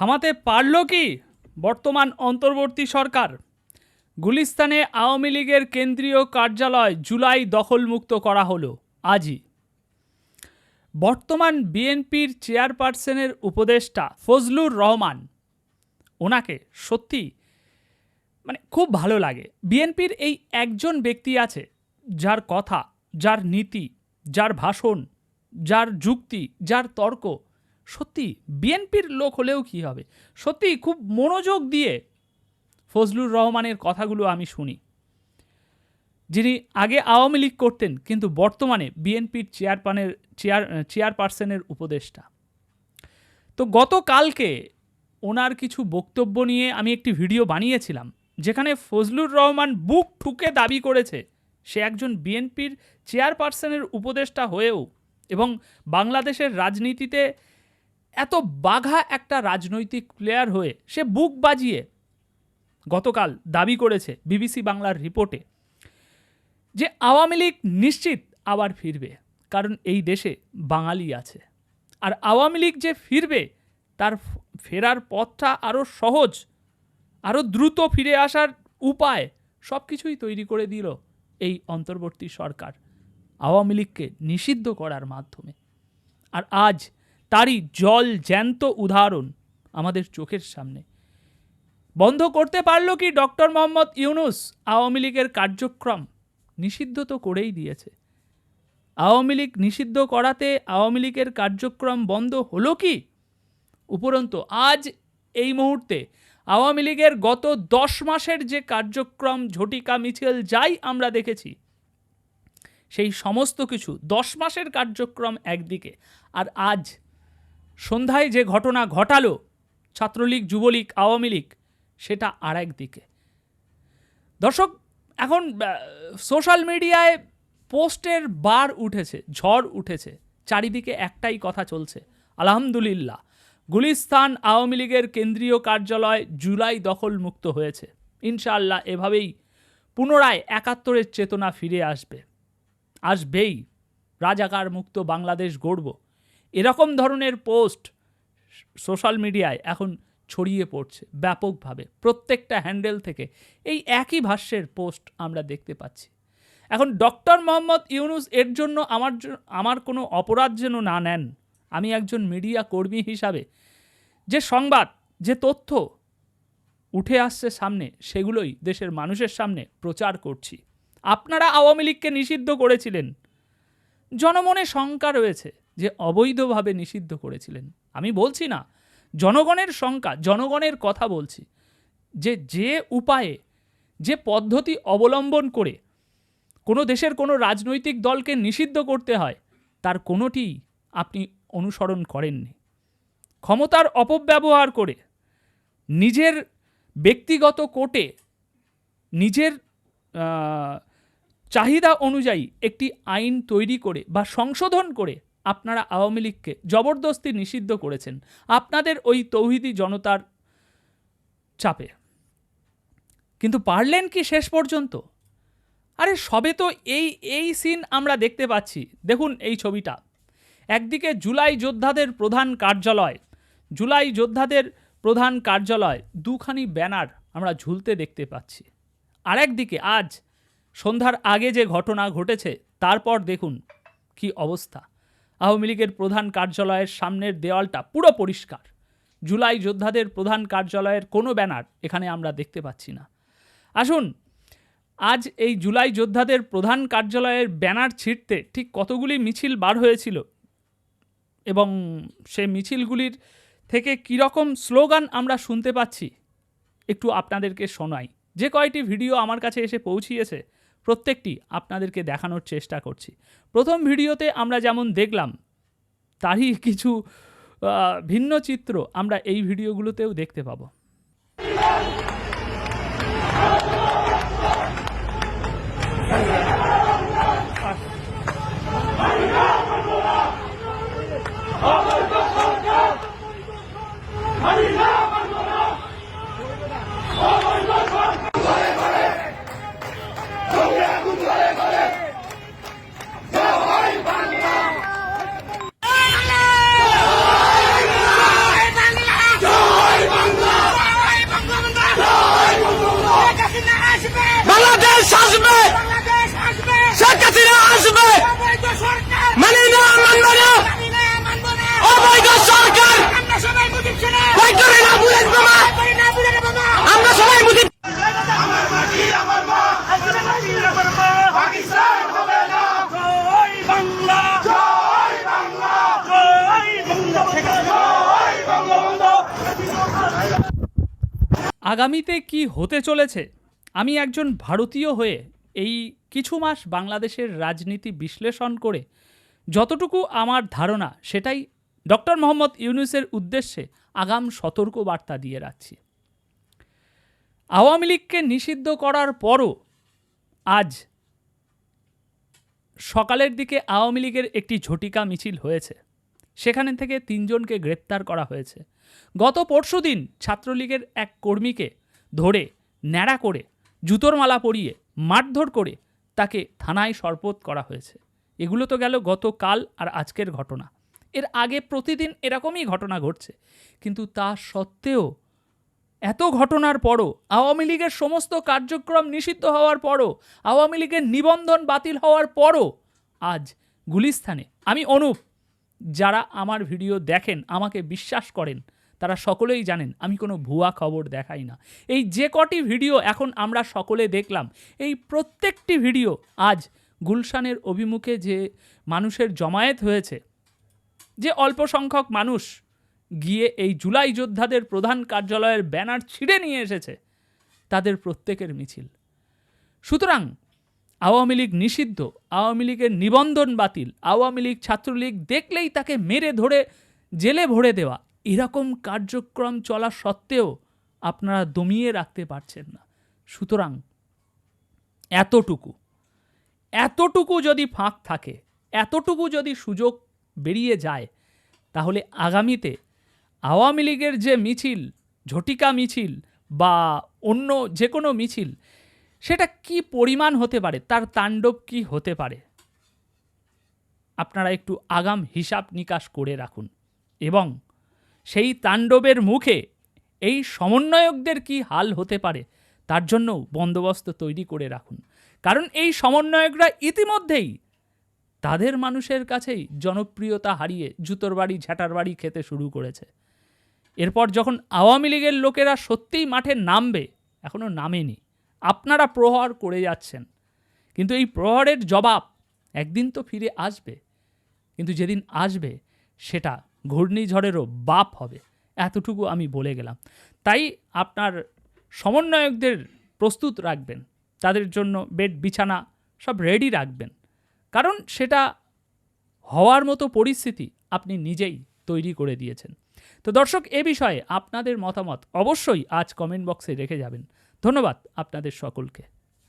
থামাতে পারল কি? বর্তমান অন্তর্বর্তী সরকার। গুলিস্তানে আওয়ামী লীগের কেন্দ্রীয় কার্যালয় জুলাই দখলমুক্ত করা হলো আজই। বর্তমান বিএনপির চেয়ারপারসনের উপদেষ্টা ফজলুর রহমান। ওনাকে সত্যি মানে খুব ভালো লাগে। বিএনপির এই একজন ব্যক্তি আছে, যার কথা, যার নীতি, যার ভাষণ, যার যুক্তি, যার তর্ক সত্যি, বিএনপির লোক হলেও কি হবে? সত্যি, খুব মনোযোগ দিয়ে ফজলুর রহমানের কথাগুলো আমি শুনি। যিনি আগে আওয়ামী লীগ করতেন, কিন্তু বর্তমানে বিএনপির চেয়ারপানের, চেয়ার, চেয়ারপারসনের উপদেষ্টা। তো গতকালকে ওনার কিছু বক্তব্য নিয়ে আমি একটি ভিডিও বানিয়েছিলাম, যেখানে ফজলুর রহমান বুক ঠুকে দাবি করেছে, সে একজন বিএনপির চেয়ারপারসনের উপদেষ্টা হয়েও এবং বাংলাদেশের রাজনীতিতে এত বাঘা একটা রাজনৈতিক প্লেয়ার হয়ে সে বুক বাজিয়ে গতকাল দাবি করেছে বিবিসি বাংলার রিপোর্টে যে আওয়ামী লীগ নিশ্চিত আবার ফিরবে, কারণ এই দেশে বাঙালি আছে। আর আওয়ামী লীগ যে ফিরবে, তার ফেরার পথটা আরও সহজ আরও দ্রুত ফিরে আসার উপায় সব কিছুই তৈরি করে দিল এই অন্তর্বর্তী সরকার আওয়ামী লীগকে নিষিদ্ধ করার মাধ্যমে। আর আজ তারই জল জ্যান্ত উদাহরণ আমাদের চোখের সামনে। বন্ধ করতে পারল কি ডক্টর মোহাম্মদ ইউনুস? আওয়ামী লীগের কার্যক্রম নিষিদ্ধ তো করেই দিয়েছে। আওয়ামী লীগ নিষিদ্ধ করাতে আওয়ামী লীগের কার্যক্রম বন্ধ হলো কি? উপরন্তু, আজ এই মুহূর্তে আওয়ামী লীগের গত দশ মাসের যে কার্যক্রম ঝটিকা মিছিল যাই আমরা দেখেছি, সেই সমস্ত কিছু দশ মাসের কার্যক্রম একদিকে। আর আজ সন্ধ্যায় যে ঘটনা ঘটালো, ছাত্রলীগ, যুবলীগ, আওয়ামী লীগ, সেটা আর একদিকে দর্শক, এখন সোশ্যাল মিডিয়ায় পোস্টের বার উঠেছে, ঝড় উঠেছে, চারিদিকে একটাই কথা চলছে, আলহামদুলিল্লাহ। গুলিস্তান আওয়ামী লীগের কেন্দ্রীয় কার্যালয় জুলাই দখল মুক্ত হয়েছে। ইনশাআল্লাহ এভাবেই পুনরায় একাত্তরের চেতনা ফিরে আসবে। আসবেই। রাজাকার মুক্ত বাংলাদেশ গড়ব। এরকম ধরনের পোস্ট সোশ্যাল মিডিয়ায় এখন ছড়িয়ে পড়ছে ব্যাপকভাবে, প্রত্যেকটা হ্যান্ডেল থেকে। এই একই ভাষ্যের পোস্ট আমরা দেখতে পাচ্ছি। এখন ডক্টর মোহাম্মদ ইউনুস এর জন্য আমার আমার কোনো অপরাধ যেন না নেন, আমি একজন মিডিয়া কর্মী হিসাবে, যে সংবাদ, যে তথ্য উঠে আসছে সামনে, সেগুলোই দেশের মানুষের সামনে প্রচার করছি। আপনারা আওয়ামী লীগকে নিষিদ্ধ করেছিলেন। জনমনে শঙ্কা রয়েছে। যে অবৈধভাবে নিষিদ্ধ করেছিলেন। আমি বলছি না, জনগণের শঙ্কা, জনগণের কথা বলছি যে যে উপায়ে, যে পদ্ধতি অবলম্বন করে কোনো দেশের কোনো রাজনৈতিক দলকে নিষিদ্ধ করতে হয়, তার কোনোটি আপনি অনুসরণ করেননি। ক্ষমতার অপব্যবহার করে নিজের ব্যক্তিগত কোর্টে নিজের চাহিদা অনুযায়ী একটি আইন তৈরি করে বা সংশোধন করে আপনারা আওয়ামী লীগকে জবরদস্তি নিষিদ্ধ করেছেন। আপনাদের ওই তৌহিদি জনতার চাপে। কিন্তু পারলেন কি শেষ পর্যন্ত? আরে সবে তো এই এই সিন আমরা দেখতে পাচ্ছি। দেখুন এই ছবিটা। একদিকে জুলাই যোদ্ধাদের প্রধান কার্যালয়, জুলাই যোদ্ধাদের প্রধান কার্যালয়, দুখানি ব্যানার আমরা ঝুলতে দেখতে পাচ্ছি। আরেকদিকে আজ সন্ধ্যার আগে যে ঘটনা ঘটেছে, তারপর দেখুন কি অবস্থা। আওয়ামী লীগের প্রধান কার্যালয়ের সামনের দেওয়ালটা পুরো পরিষ্কার। জুলাই যোদ্ধাদের প্রধান কার্যালয়ের কোনো ব্যানার এখানে আমরা দেখতে পাচ্ছি না। আসুন, আজ এই জুলাই যোদ্ধাদের প্রধান কার্যালয়ের ব্যানার ছিঁড়তে ঠিক কতগুলি মিছিল বার হয়েছিল এবং সে মিছিলগুলির থেকে কীরকম স্লোগান আমরা শুনতে পাচ্ছি, একটু আপনাদেরকে শোনাই। যে কয়টি ভিডিও আমার কাছে এসে পৌঁছিয়েছে প্রত্যেকটি আপনাদেরকে দেখানোর চেষ্টা করছি। প্রথম ভিডিওতে আমরা যেমন দেখলাম, তারই কিছু ভিন্ন চিত্র আমরা এই ভিডিওগুলোতেও দেখতে পাবো। জয় আগামীতে কি হতে চলেছে? আমি একজন ভারতীয় হয়ে এই কিছু মাস বাংলাদেশের রাজনীতি বিশ্লেষণ করে যতটুকু আমার ধারণা সেটাই ডক্টর মোহাম্মদ ইউনুসের উদ্দেশ্যে আগাম সতর্ক বার্তা দিয়ে রাখছি। আওয়ামী লীগকে নিষিদ্ধ করার পরও আজ সকালের দিকে আওয়ামী লীগের একটি ঝটিকা মিছিল হয়েছে। সেখানে থেকে তিনজনকে গ্রেপ্তার করা হয়েছে। গত পরশুদিন ছাত্রলীগের এক কর্মীকে ধরে ন্যাড়া করে জুতোর মালা পরিয়ে মারধর করে তাকে থানায় সরপত করা হয়েছে। এগুলো তো গেল গতকাল আর আজকের ঘটনা। এর আগে প্রতিদিন এরকমই ঘটনা ঘটছে। কিন্তু তা সত্ত্বেও এত ঘটনার পরও, আওয়ামী লীগের সমস্ত কার্যক্রম নিষিদ্ধ হওয়ার পরও, আওয়ামী লীগের নিবন্ধন বাতিল হওয়ার পরও আজ গুলিস্থানে। আমি অনুপ, যারা আমার ভিডিও দেখেন, আমাকে বিশ্বাস করেন তারা সকলেই জানেন, আমি কোনো ভুয়া খবর দেখাই না। এই যে কটি ভিডিও এখন আমরা সকলে দেখলাম, এই প্রত্যেকটি ভিডিও আজ গুলশানের অভিমুখে যে মানুষের জমায়েত হয়েছে, যে অল্প সংখ্যক মানুষ গিয়ে এই জুলাই যোদ্ধাদের প্রধান কার্যালয়ের ব্যানার ছিঁড়ে নিয়ে এসেছে, তাদের প্রত্যেকের মিছিল। সুতরাং আওয়ামী লীগ নিষিদ্ধ, আওয়ামী লীগের নিবন্ধন বাতিল, আওয়ামী লীগ ছাত্রলীগ দেখলেই তাকে মেরে ধরে জেলে ভরে দেওয়া এরকম কার্যক্রম চলা সত্ত্বেও আপনারা দমিয়ে রাখতে পারছেন না। সুতরাং এতটুকু। এতটুকু যদি ফাঁক থাকে, এতটুকু যদি সুযোগ বেরিয়ে যায়, তাহলে আগামীতে আওয়ামী লীগের যে মিছিল, ঝটিকা মিছিল বা অন্য যে কোনো মিছিল, সেটা কি পরিমাণ হতে পারে, তার তাণ্ডব কি হতে পারে? আপনারা একটু আগাম হিসাব নিকাশ করে রাখুন এবং সেই তাণ্ডবের মুখে এই সমন্বয়কদের কি হাল হতে পারে? তার জন্য বন্দোবস্ত তৈরি করে রাখুন। কারণ এই সমন্বয়করা ইতিমধ্যেই তাদের মানুষের কাছেই জনপ্রিয়তা হারিয়ে জুতোর বাড়ি, ঝাঁটার বাড়ি খেতে শুরু করেছে। এরপর যখন আওয়ামী লীগের লোকেরা সত্যিই মাঠে নামবে এখনও নামেনি। আপনারা প্রহার করে যাচ্ছেন। কিন্তু এই প্রহরের জবাব একদিন তো ফিরে আসবে। কিন্তু যেদিন আসবে, সেটা ঘূর্ণিঝড়েরও বাপ হবে, এতটুকু আমি বলে গেলাম। তাই আপনার সমন্বয়কদের প্রস্তুত রাখবেন, তাদের জন্য বেড, বিছানা সব রেডি রাখবেন। কারণ সেটা হওয়ার মতো পরিস্থিতি আপনি নিজেই তৈরি করে দিয়েছেন। তো দর্শক, এ বিষয়ে আপনাদের মতামত অবশ্যই আজ কমেন্ট বক্সে রেখে যাবেন। ধন্যবাদ আপনাদের সকলকে।